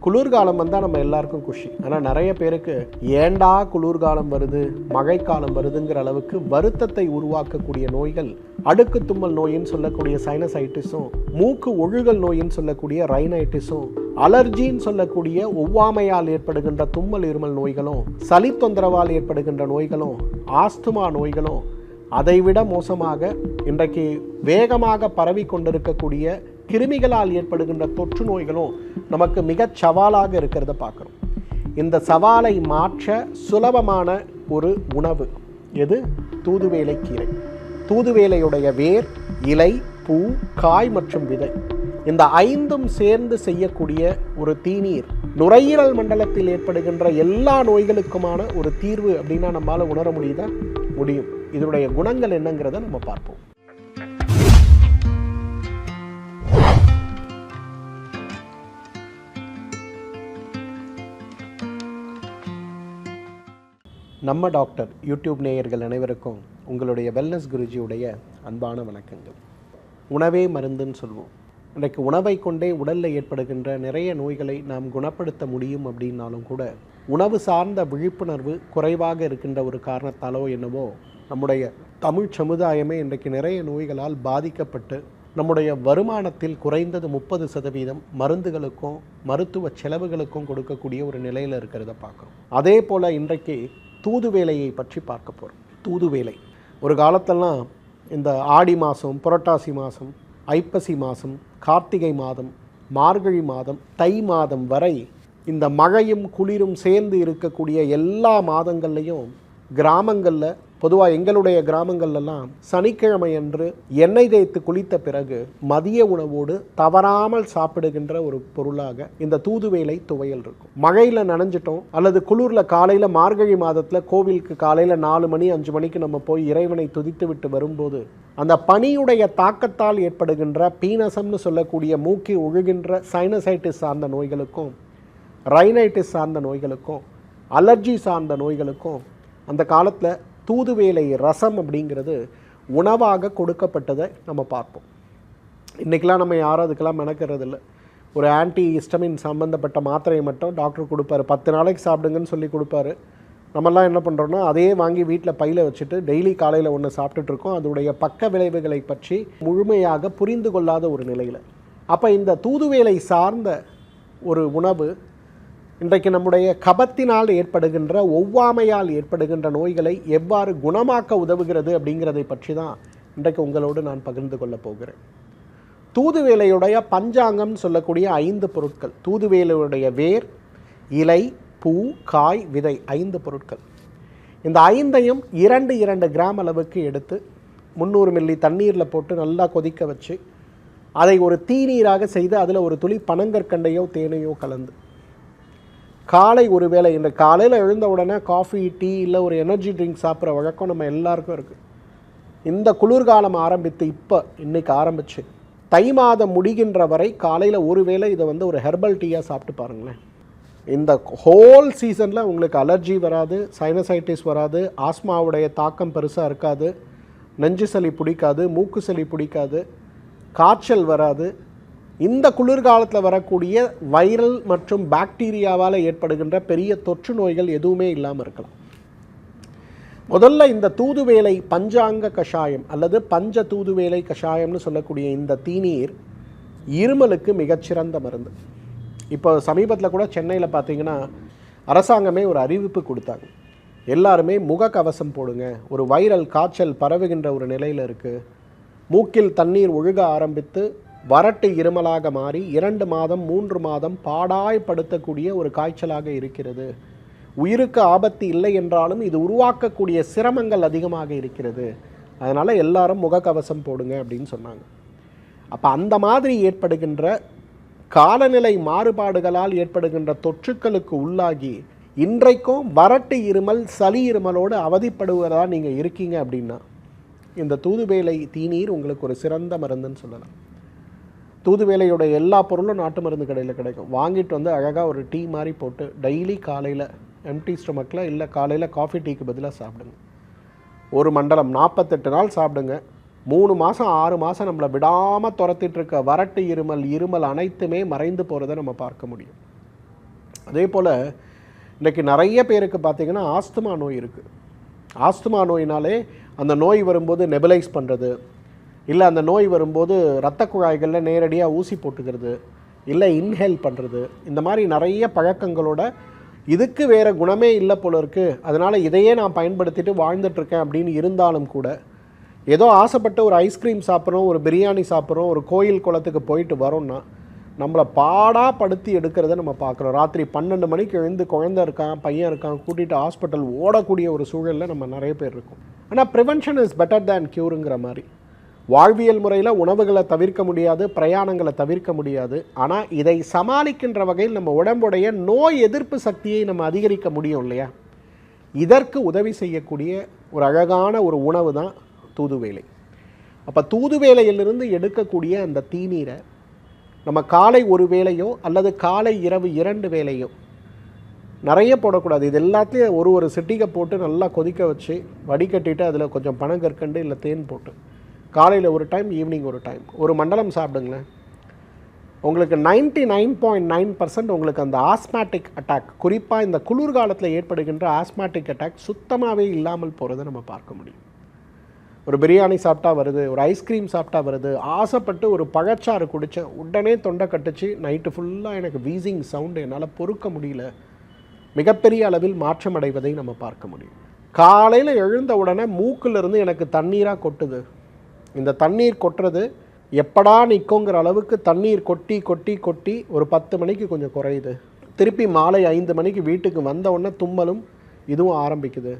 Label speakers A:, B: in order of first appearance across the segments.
A: குளிர்காலம் வந்தால் நம்ம எல்லாருக்கும் குஷி. ஆனால் நிறைய பேருக்கு ஏண்டா குளிர்காலம் வருது மழைக்காலம் வருதுங்கிற அளவுக்கு வருத்தத்தை உருவாக்கக்கூடிய நோய்கள் அடுக்கு தும்மல் நோயின்னு சொல்லக்கூடிய சைனசைட்டிஸும் மூக்கு ஒழுகல் நோயின்னு சொல்லக்கூடிய ரைனைட்டிஸும் அலர்ஜின்னு சொல்லக்கூடிய ஒவ்வாமையால் ஏற்படுகின்ற தும்மல் இருமல் நோய்களும் சளி தொந்தரவால் ஏற்படுகின்ற நோய்களும் ஆஸ்துமா நோய்களும் அதைவிட மோசமாக இன்றைக்கு வேகமாக பரவி கொண்டிருக்கக்கூடிய கிருமிகளால் ஏற்படுகின்ற தொற்று நோய்களும் நமக்கு மிகச் சவாலாக இருக்கிறத பார்க்குறோம். இந்த சவாலை மாற்ற சுலபமான ஒரு உணவு எது? தூதுவேலை கீரை. தூதுவேலையுடைய வேர் இலை பூ காய் மற்றும் விதை. இந்த ஐந்தும் சேர்ந்து செய்யக்கூடிய ஒரு தீநீர் நுரையீரல் மண்டலத்தில் ஏற்படுகின்ற எல்லா நோய்களுக்குமான ஒரு தீர்வு அப்படின்னா நம்மளால் உணர முடியுதா? முடியும். இதனுடைய குணங்கள் என்னங்கிறத நம்ம பார்ப்போம். நம்ம டாக்டர் யூடியூப் நேயர்கள் அனைவருக்கும் உங்களுடைய வெல்னஸ் குருஜியுடைய அன்பான வணக்கங்கள். உணவே மருந்துன்னு சொல்லுவோம் இன்றைக்கு உணவை கொண்டே உடலில் ஏற்படுகின்ற நிறைய நோய்களை நாம் குணப்படுத்த முடியும் அப்படின்னாலும் கூட உணவு சார்ந்த விழிப்புணர்வு குறைவாக இருக்கின்ற ஒரு காரணத்தாலோ என்னவோ நம்முடைய தமிழ் சமுதாயமே இன்றைக்கு நிறைய நோய்களால் பாதிக்கப்பட்டு நம்முடைய வருமானத்தில் குறைந்தது முப்பது சதவீதம் மருந்துகளுக்கும் மருத்துவ செலவுகளுக்கும் கொடுக்கக்கூடிய ஒரு நிலையில் இருக்கிறத பார்க்குறோம். அதே போல் இன்றைக்கு தூதுவேலையை பற்றி பார்க்க போகிறோம் தூதுவேலை. ஒரு காலத்தெல்லாம் இந்த ஆடி மாதம் புரட்டாசி மாதம் ஐப்பசி மாதம் கார்த்திகை மாதம் மார்கழி மாதம் தை மாதம் வரை இந்த மழையும் குளிரும் சேர்ந்து இருக்கக்கூடிய எல்லா மாதங்கள்லையும் கிராமங்களில் பொதுவாக எங்களுடைய கிராமங்கள்லாம் சனிக்கிழமை அன்று எண்ணெய் தேய்த்து குளித்த பிறகு மதிய உணவோடு தவறாமல் சாப்பிடுகின்ற ஒரு பொருளாக இந்த தூதுவேலை துவையல் இருக்கும். மழையில் நனைஞ்சிட்டோம் அல்லது குளிரில் காலையில் மார்கழி மாதத்தில் கோவிலுக்கு காலையில் நாலு மணி அஞ்சு மணிக்கு நம்ம போய் இறைவனை துதித்து விட்டு வரும்போது அந்த பனியுடைய தாக்கத்தால் ஏற்படுகின்ற பீனசம்னு சொல்லக்கூடிய மூக்கி ஒழுகின்ற சைனசைட்டிஸ் சார்ந்த நோய்களுக்கும் ரைனைட்டிஸ் சார்ந்த நோய்களுக்கும் அலர்ஜி சார்ந்த நோய்களுக்கும் அந்த காலத்தில் தூதுவேலை ரசம் அப்படிங்கிறது உணவாக கொடுக்கப்பட்டதை நம்ம பார்ப்போம். இன்றைக்கெலாம் நம்ம யாரும் அதுக்கெல்லாம் மெனக்கிறது இல்லை ஒரு ஆன்டி ஹிஸ்டமின் சம்மந்தப்பட்ட மாத்திரையை மட்டும் டாக்டர் கொடுப்பாரு. பத்து நாளைக்கு சாப்பிடுங்கன்னு சொல்லி கொடுப்பாரு. நம்மெல்லாம் என்ன பண்ணுறோன்னா அதே வாங்கி வீட்டில் பையில் வச்சுட்டு டெய்லி காலையில் ஒன்று சாப்பிட்டுட்ருக்கோம் அதோடைய பக்க விளைவுகளை பற்றி முழுமையாக புரிந்து கொள்ளாத ஒரு நிலையில். அப்போ இந்த தூதுவேலை சார்ந்த ஒரு உணவு இன்றைக்கு நம்முடைய கபத்தினால் ஏற்படுகின்ற ஒவ்வாமையால் ஏற்படுகின்ற நோய்களை எவ்வாறு குணமாக்க உதவுகிறது அப்படிங்கிறதை பற்றி தான் இன்றைக்கு உங்களோடு நான் பகிர்ந்து கொள்ளப் போகிறேன். தூதுவேலையுடைய பஞ்சாங்கம் சொல்லக்கூடிய ஐந்து பொருட்கள். தூதுவேலையுடைய வேர் இலை பூ காய் விதை ஐந்து பொருட்கள். இந்த ஐந்தையும் இரண்டு இரண்டு கிராம் அளவுக்கு எடுத்து முந்நூறு மில்லி தண்ணீரில் போட்டு நல்லா கொதிக்க வச்சு அதை ஒரு தீநீராக செய்து அதில் ஒரு துளி பனங்கற்கண்டையோ தேனையோ கலந்து. காலை ஒரு வேளை இந்த காலையில் எழுந்த உடனே காஃபி டீ இல்லை ஒரு எனர்ஜி ட்ரிங்க் சாப்பிட்ற வழக்கம் நம்ம எல்லாருக்கும் இருக்குது இந்த குளிர்காலம் ஆரம்பித்து இப்போ இன்றைக்கி ஆரம்பிச்சு தை மாதம் முடிகின்ற வரை காலையில் ஒரு வேளை இதை வந்து ஒரு ஹெர்பல் டீயாக சாப்பிட்டு பாருங்களேன். இந்த ஹோல் சீசனில் உங்களுக்கு அலர்ஜி வராது சைனசைட்டிஸ் வராது ஆஸ்மாவுடைய தாக்கம் பெருசாக இருக்காது நெஞ்சு சளி பிடிக்காது மூக்கு சளி பிடிக்காது காய்ச்சல் வராது இந்த குளிர்காலத்தில் வரக்கூடிய வைரல் மற்றும் பாக்டீரியாவால் ஏற்படுகின்ற பெரிய தொற்று நோய்கள் எதுவுமே இல்லாமல் இருக்கலாம். முதல்ல இந்த தூதுவேலை பஞ்சாங்க கஷாயம் அல்லது பஞ்ச தூதுவேலை கஷாயம்னு சொல்லக்கூடிய இந்த தீநீர் இருமலுக்கு மிகச்சிறந்த மருந்து. இப்போ சமீபத்தில் கூட சென்னையில் பார்த்தீங்கன்னா அரசாங்கமே ஒரு அறிவிப்பு கொடுத்தாங்க. எல்லாருமே முகக்கவசம் போடுங்க ஒரு வைரல் காய்ச்சல் பரவுகின்ற ஒரு நிலையில் இருக்குது மூக்கில் தண்ணீர் ஒழுக ஆரம்பித்து வறட்டு இருமலாக மாறி இரண்டு மாதம் மூன்று மாதம் பாடாய்படுத்தக்கூடிய ஒரு காய்ச்சலாக இருக்கிறது. உயிருக்கு ஆபத்து இல்லை என்றாலும் இது உருவாக்கக்கூடிய சிரமங்கள் அதிகமாக இருக்கிறது. அதனால் எல்லாரும் முகக்கவசம் போடுங்க அப்படின்னு சொன்னாங்க. அப்போ அந்த மாதிரி ஏற்படுகின்ற காலநிலை மாறுபாடுகளால் ஏற்படுகின்ற தொற்றுக்களுக்கு உள்ளாகி இன்றைக்கும் வறட்டு இருமல் சளி இருமலோடு அவதிப்படுவதாக நீங்கள் இருக்கீங்க அப்படின்னா இந்த தூதுவேலை தீநீர் உங்களுக்கு ஒரு சிறந்த மருந்துன்னு சொல்லலாம். தூதுவேலையோட எல்லா பொருளும் நாட்டு மருந்து கடையில் கிடைக்கும். வாங்கிட்டு வந்து அழகாக ஒரு டீ மாதிரி போட்டு டெய்லி காலையில் எம்டி ஸ்டொமக்கில் இல்லை காலையில் காஃபி டீக்கு பதிலாக சாப்பிடுங்க. ஒரு மண்டலம் நாற்பத்தெட்டு நாள் சாப்பிடுங்க. மூணு மாதம் ஆறு மாதம் நம்மளை விடாமல் துரத்திட்டுருக்க வறட்டு இருமல் இருமல் அனைத்துமே மறைந்து போகிறத நம்ம பார்க்க முடியும். அதே போல் இன்றைக்கி நிறைய பேருக்கு பார்த்திங்கன்னா ஆஸ்துமா நோய் இருக்குது ஆஸ்துமா நோயினாலே அந்த நோய் வரும்போது நெபலைஸ் பண்ணுறது இல்லை அந்த நோய் வரும்போது இரத்த குழாய்களில் நேரடியாக ஊசி போட்டுக்கிறது இல்லை இன்ஹேல் பண்ணுறது இந்த மாதிரி நிறைய பழக்கங்களோட இதுக்கு வேறு குணமே இல்லை போல இருக்குது அதனால் இதையே நான் பயன்படுத்திட்டு வாழ்ந்துட்டுருக்கேன் அப்படின்னு இருந்தாலும் கூட ஏதோ ஆசைப்பட்டு ஒரு ஐஸ்கிரீம் சாப்பிட்றோம் ஒரு பிரியாணி சாப்பிட்றோம் ஒரு கோயில் குளத்துக்கு போயிட்டு வரோம்னா நம்மளை பாடாக படுத்தி எடுக்கிறத நம்ம பார்க்குறோம். ராத்திரி பன்னெண்டு மணிக்கு எழுந்து குழந்தை இருக்கான் பையன் இருக்கான் கூட்டிகிட்டு ஹாஸ்பிட்டல் ஓடக்கூடிய ஒரு சூழலில் நம்ம நிறைய பேர் இருக்கோம். ஆனால் ப்ரிவென்ஷன் இஸ் பெட்டர் தேன் க்யூருங்கிற மாதிரி. வாழ்வியல் முறையில் உணவுகளை தவிர்க்க முடியாது பிரயாணங்களை தவிர்க்க முடியாது. ஆனால் இதை சமாளிக்கின்ற வகையில் நம்ம உடம்புடைய நோய் எதிர்ப்பு சக்தியை நம்ம அதிகரிக்க முடியும் இல்லையா? இதற்கு உதவி செய்யக்கூடிய ஒரு அழகான ஒரு உணவு தான் தூதுவேலை அப்போ தூதுவேலையிலிருந்து எடுக்கக்கூடிய அந்த தீநீரை நம்ம காலை ஒரு வேளையோ அல்லது காலை இரவு இரண்டு வேளையோ நிறைய போடக்கூடாது. இது எல்லாத்தையும் ஒரு ஒரு சிட்டிகை போட்டு நல்லா கொதிக்க வச்சு வடிகட்டிட்டு அதில் கொஞ்சம் பனங்கற்கண்டு இல்லை தேன் போட்டு காலையில் ஒரு டைம் ஈவினிங் ஒரு டைம் ஒரு மண்டலம் சாப்பிடுங்களேன். உங்களுக்கு ninety nine point nine percent உங்களுக்கு அந்த ஆஸ்மேட்டிக் அட்டாக் குறிப்பாக இந்த குளிர்காலத்தில் ஏற்படுகின்ற ஆஸ்மேட்டிக் அட்டாக் சுத்தமாகவே இல்லாமல் போகிறத நம்ம பார்க்க முடியும். ஒரு பிரியாணி சாப்பிட்டா வருது ஒரு ஐஸ்கிரீம் சாப்பிட்டா வருது ஆசைப்பட்டு ஒரு பழச்சாறு குடித்தேன் உடனே தொண்டை கட்டுச்சு நைட்டு ஃபுல்லாக எனக்கு வீசிங் சவுண்டு என்னால் பொறுக்க முடியல. மிகப்பெரிய அளவில் மாற்றம் அடைவதை நம்ம பார்க்க முடியும். காலையில் எழுந்த உடனே மூக்கிலிருந்து எனக்கு தண்ணீராக கொட்டுது. இந்த தண்ணீர் கொட்டுறது எப்படா நிற்குங்கிற அளவுக்கு தண்ணீர் கொட்டி கொட்டி கொட்டி ஒரு பத்து மணிக்கு கொஞ்சம் குறையுது. திருப்பி மாலை ஐந்து மணிக்கு வீட்டுக்கு வந்த உடனே தும்மலும் இதுவும் ஆரம்பிக்குது.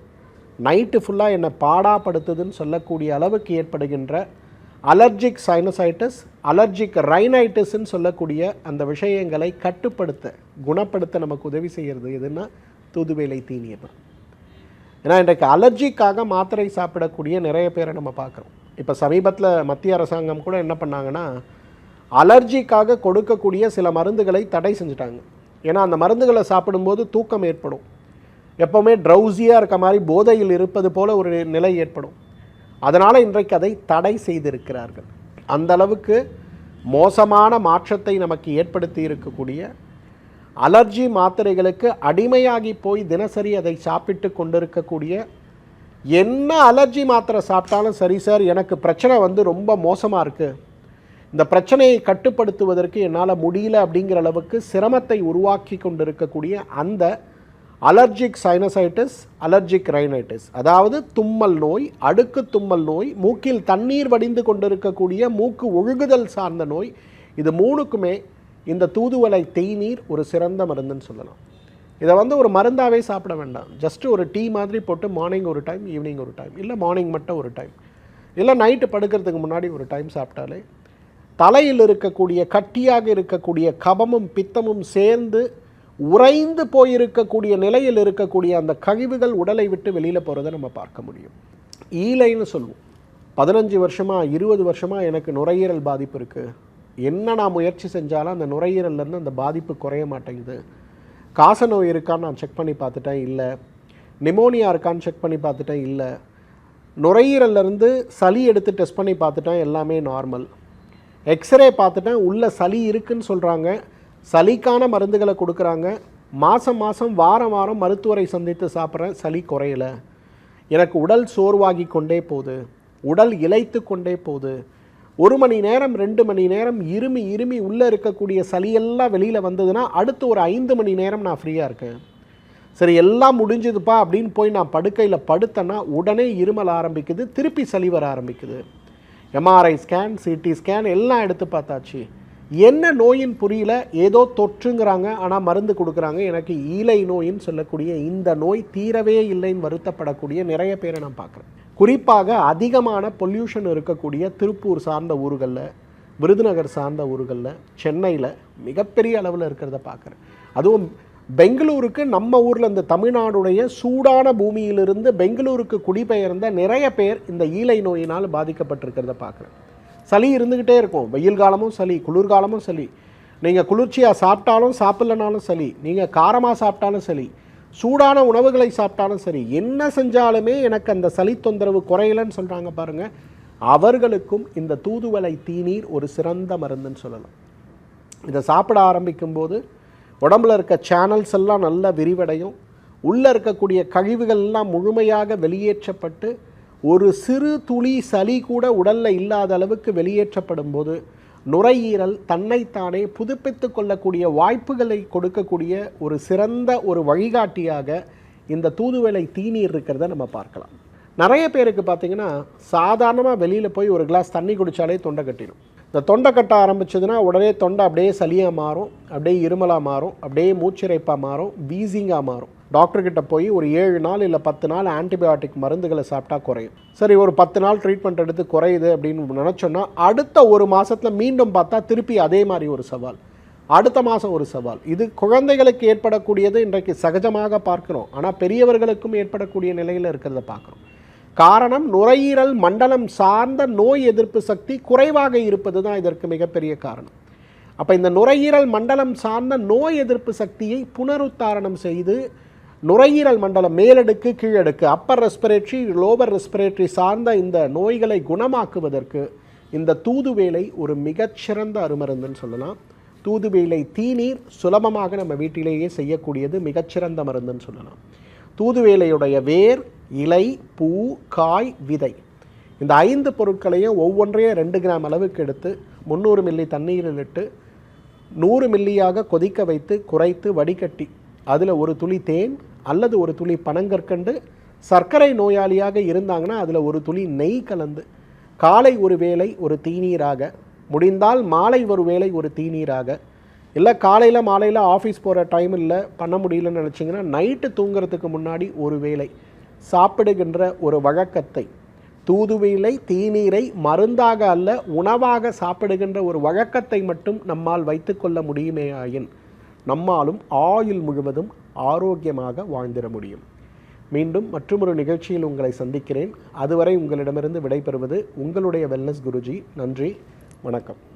A: நைட்டு ஃபுல்லாக என்னை பாடாப்படுத்துதுன்னு சொல்லக்கூடிய அளவுக்கு ஏற்படுகின்ற அலர்ஜிக் சைனசைட்டிஸ் அலர்ஜிக் ரைனைட்டிஸ்ன்னு சொல்லக்கூடிய அந்த விஷயங்களை கட்டுப்படுத்த குணப்படுத்த நமக்கு உதவி செய்கிறது எதுன்னா தூதுவேலை தீனியம் தான் ஏன்னா இன்றைக்கு அலர்ஜிக்காக மாத்திரை சாப்பிடக்கூடிய நிறைய பேரை நம்ம பார்க்குறோம். இப்போ சமீபத்தில் மத்திய அரசாங்கம் கூட என்ன பண்ணாங்கன்னா அலர்ஜிக்காக கொடுக்கக்கூடிய சில மருந்துகளை தடை செஞ்சுட்டாங்க. ஏன்னா அந்த மருந்துகளை சாப்பிடும்போது தூக்கம் ஏற்படும். எப்போவுமே ட்ரௌசியாக இருக்க மாதிரி போதையில் இருப்பது போல ஒரு நிலை ஏற்படும். அதனால் இன்றைக்கு அதை தடை செய்திருக்கிறார்கள். அந்த அளவுக்கு மோசமான மாற்றத்தை நமக்கு ஏற்படுத்தி இருக்கக்கூடிய அலர்ஜி மாத்திரைகளுக்கு அடிமையாகி போய் தினசரி அதை சாப்பிட்டு கொண்டிருக்கக்கூடிய என்ன அலர்ஜி மாத்திரை சாப்பிட்டாலும் சரி சார் எனக்கு பிரச்சனை வந்து ரொம்ப மோசமாக இருக்குது இந்த பிரச்சனையை கட்டுப்படுத்துவதற்கு என்னால் முடியல அப்படிங்கிற அளவுக்கு சிரமத்தை உருவாக்கி கொண்டிருக்கக்கூடிய அந்த அலர்ஜிக் சைனசைட்டிஸ் அலர்ஜிக் ரைனைட்டிஸ் அதாவது தும்மல் நோய் அடுக்கு தும்மல் நோய் மூக்கில் தண்ணீர் வடிந்து கொண்டிருக்கக்கூடிய மூக்கு ஒழுகுதல் சார்ந்த நோய். இது மூணுக்குமே இந்த தூதுவளை தேநீர் ஒரு சிறந்த மருந்துன்னு சொல்லலாம். இதை வந்து ஒரு மருந்தாகவே சாப்பிட வேண்டாம். ஜஸ்ட் ஒரு டீ மாதிரி போட்டு மார்னிங் ஒரு டைம் ஈவினிங் ஒரு டைம் இல்லை மார்னிங் மட்டும் ஒரு டைம் இல்லை நைட்டு படுக்கிறதுக்கு முன்னாடி ஒரு டைம் சாப்பிட்டாலே தலையில் இருக்கக்கூடிய கட்டியாக இருக்கக்கூடிய கபமும் பித்தமும் சேர்ந்து உறைந்து போயிருக்கக்கூடிய நிலையில் இருக்கக்கூடிய அந்த கழிவுகள் உடலை விட்டு வெளியில் போகிறத நம்ம பார்க்க முடியும். ஈலைன்னு சொல்லுவோம். பதினஞ்சு வருஷமாக இருபது வருஷமாக எனக்கு நுரையீரல் பாதிப்பு இருக்குது என்ன நான் முயற்சி செஞ்சாலும் அந்த நுரையீரல்லேருந்து அந்த பாதிப்பு குறைய மாட்டேங்குது. காச நோய் இருக்கான்னு நான் செக் பண்ணி பார்த்துட்டேன் இல்லை. நிமோனியா இருக்கான்னு செக் பண்ணி பார்த்துட்டேன் இல்லை. நுரையீரல்லேருந்து சளி எடுத்து டெஸ்ட் பண்ணி பார்த்துட்டேன் எல்லாமே நார்மல் எக்ஸ்ரே பார்த்துட்டேன் உள்ளே சளி இருக்குன்னு சொல்கிறாங்க சளிக்கான மருந்துகளை கொடுக்குறாங்க. மாதம் மாதம் வாரம் வாரம் மருத்துவரை சந்தித்து சாப்பிட்றேன் சளி குறையலை. எனக்கு உடல் சோர்வாகி கொண்டே போகுது. உடல் இளைத்து கொண்டே போகுது. ஒரு மணி நேரம் ரெண்டு மணி நேரம் இருமி இருமி உள்ளே இருக்கக்கூடிய சளியெல்லாம் வெளியில் வந்ததுன்னா அடுத்து ஒரு ஐந்து மணி நேரம் நான் ஃப்ரீயாக இருக்கேன். சரி எல்லாம் முடிஞ்சுதுப்பா அப்படின்னு போய் நான் படுக்கையில் படுத்தேன்னா உடனே இருமல் ஆரம்பிக்குது திருப்பி சளி வர ஆரம்பிக்குது. எம்ஆர்ஐ ஸ்கேன் சிடி ஸ்கேன் எல்லாம் எடுத்து பார்த்தாச்சு. என்ன நோயின் புரியல? ஏதோ தொற்றுங்கிறாங்க ஆனால் மருந்து கொடுக்குறாங்க. எனக்கு ஈலை நோயின்னு சொல்லக்கூடிய இந்த நோய் தீரவே இல்லைன்னு வருத்தப்படக்கூடிய நிறைய பேரை நான் பார்க்குறேன். குறிப்பாக அதிகமான பொல்யூஷன் இருக்கக்கூடிய திருப்பூர் சார்ந்த ஊர்களில் விருதுநகர் சார்ந்த ஊர்களில் சென்னையில் மிகப்பெரிய அளவில் இருக்கிறத பார்க்குறேன். அதுவும் பெங்களூருக்கு நம்ம ஊரில் இந்த தமிழ்நாடுடைய சூடான பூமியிலிருந்து பெங்களூருக்கு குடிபெயர்ந்த நிறைய பேர் இந்த ஈலை நோயினால் பாதிக்கப்பட்டிருக்கிறத பார்க்குறேன். சளி இருந்துக்கிட்டே இருக்கும். வெயில் காலமும் சளி குளிர்காலமும் சளி. நீங்கள் குளிர்ச்சியாக சாப்பிட்டாலும் சாப்பிட்லனாலும் சளி. நீங்கள் காரமாக சாப்பிட்டாலும் சளி. சூடான உணவுகளை சாப்பிட்டாலும் சரி என்ன செஞ்சாலுமே எனக்கு அந்த சளி தொந்தரவு குறையலன்னு சொல்கிறாங்க பாருங்கள் அவர்களுக்கும் இந்த தூதுவளை தீநீர் ஒரு சிறந்த மருந்துன்னு சொல்லலாம். இதை சாப்பிட ஆரம்பிக்கும்போது உடம்புல இருக்க சேனல்ஸ் எல்லாம் நல்லா விரிவடையும். உள்ளே இருக்கக்கூடிய கழிவுகள் எல்லாம் முழுமையாக வெளியேற்றப்பட்டு ஒரு சிறு துளி சளி கூட உடலில் இல்லாத அளவுக்கு வெளியேற்றப்படும் போது நுரையீரல் தன்னைத்தானே புதுப்பித்து கொள்ளக்கூடிய வாய்ப்புகளை கொடுக்கக்கூடிய ஒரு சிறந்த ஒரு வழிகாட்டியாக இந்த தூதுவளை தீநீர் இருக்கிறத நம்ம பார்க்கலாம். நிறைய பேருக்கு பார்த்தீங்கன்னா சாதாரணமாக வெளியில் போய் ஒரு கிளாஸ் தண்ணி குடித்தாலே தொண்டை கட்டிடும். இந்த தொண்டை கட்ட ஆரம்பிச்சதுன்னா உடனே தொண்டை அப்படியே சளியாக மாறும் அப்படியே இருமலாக மாறும் அப்படியே மூச்சிறைப்பாக மாறும் வீசிங்காக மாறும். டாக்டர்கிட்ட போய் ஒரு ஏழு நாள் இல்லை பத்து நாள் ஆன்டிபயோட்டிக் மருந்துகளை சாப்பிட்டா குறையும். சரி ஒரு பத்து நாள் ட்ரீட்மெண்ட் எடுத்து குறையுது அப்படின்னு நினச்சோன்னா அடுத்த ஒரு மாதத்தில் மீண்டும் பார்த்தா திருப்பி அதே மாதிரி ஒரு சவால். அடுத்த மாதம் ஒரு சவால். இது குழந்தைகளுக்கு ஏற்படக்கூடியது இன்றைக்கு சகஜமாக பார்க்குறோம். ஆனால் பெரியவர்களுக்கும் ஏற்படக்கூடிய நிலையில் இருக்கிறத பார்க்குறோம். காரணம் நுரையீரல் மண்டலம் சார்ந்த நோய் எதிர்ப்பு சக்தி குறைவாக இருப்பது தான் இதற்கு மிகப்பெரிய காரணம். அப்போ இந்த நுரையீரல் மண்டலம் சார்ந்த நோய் எதிர்ப்பு சக்தியை புனருத்தாரணம் செய்து நுரையீரல் மண்டலம் மேலடுக்கு கீழடுக்கு அப்பர் ரெஸ்பிரேட்டரி லோவர் ரெஸ்பிரேட்டரி சார்ந்த இந்த நோய்களை குணமாக்குவதற்கு இந்த தூதுவேலை ஒரு மிகச்சிறந்த அருமருந்துன்னு சொல்லலாம். தூதுவேலை தீநீர் சுலபமாக நம்ம வீட்டிலேயே செய்யக்கூடியது மிகச்சிறந்த மருந்துன்னு சொல்லலாம். தூதுவேலையுடைய வேர் இலை பூ காய் விதை. இந்த ஐந்து பொருட்களையும் ஒவ்வொன்றையும் ரெண்டு கிராம் அளவுக்கு எடுத்து முந்நூறு மில்லி தண்ணீரில் இட்டு நூறு மில்லியாக கொதிக்க வைத்து குறைத்து வடிகட்டி அதில் ஒரு துளி தேன் அல்லது ஒரு துளி பனங்கற்கண்டு சர்க்கரை நோயாளியாக இருந்தாங்கன்னா அதில் ஒரு துளி நெய் கலந்து காலை ஒரு வேளை ஒரு தீநீராக முடிந்தால் மாலை ஒரு வேளை ஒரு தீநீராக இல்லை காலையில் மாலையில் ஆஃபீஸ் போகிற டைம் இல்லை பண்ண முடியலன்னு நினச்சிங்கன்னா நைட்டு தூங்குறதுக்கு முன்னாடி ஒரு வேளை சாப்பிடுகின்ற ஒரு வழக்கத்தை தூதுவிலை தீநீரை மருந்தாக அல்ல உணவாக சாப்பிடுகின்ற ஒரு வழக்கத்தை மட்டும் நம்மால் வைத்துக்கொள்ள முடியுமேயாயின் நம்மாலும் ஆயுள் முழுவதும் ஆரோக்கியமாக வாழ்ந்திட முடியும். மீண்டும் மற்றொரு நிகழ்ச்சியில் உங்களை சந்திக்கிறேன். அதுவரை உங்களிடமிருந்து விடைபெறுவது உங்களுடைய வெல்னஸ் குருஜி. நன்றி. வணக்கம்.